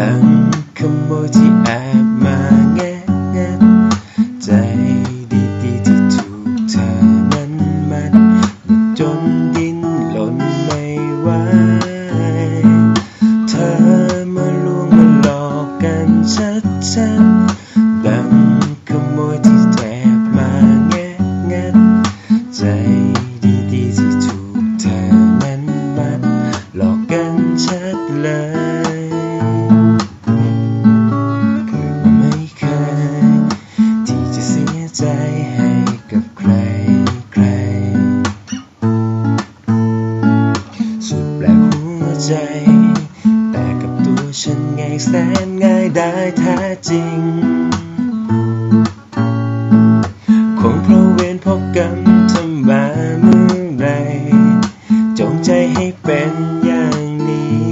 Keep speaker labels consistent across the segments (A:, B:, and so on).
A: ดังขโมยที่แอบมาแงะแงะใจดีๆที่ถูกเธอนั้นมันจนดินหล่นไม่ไหวเธอมาลวงมาหลอกกันชัดๆดังขโมยที่แอบมาแงะแงะใจ แสนง่ายได้แท้จริง คงเพราะเวรพบกรรมทำมาเมื่อไรจงใจให้เป็นอย่างนี้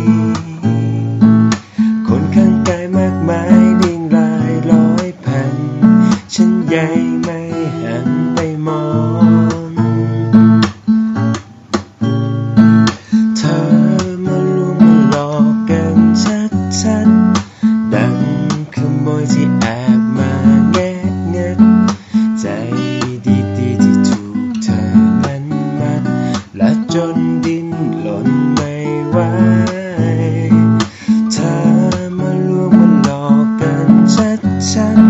A: คนข้างกายมากมายดิ่งรายร้อยพัน ฉันให ไว้เธอมาลวงมาหลอกกันชัดชัน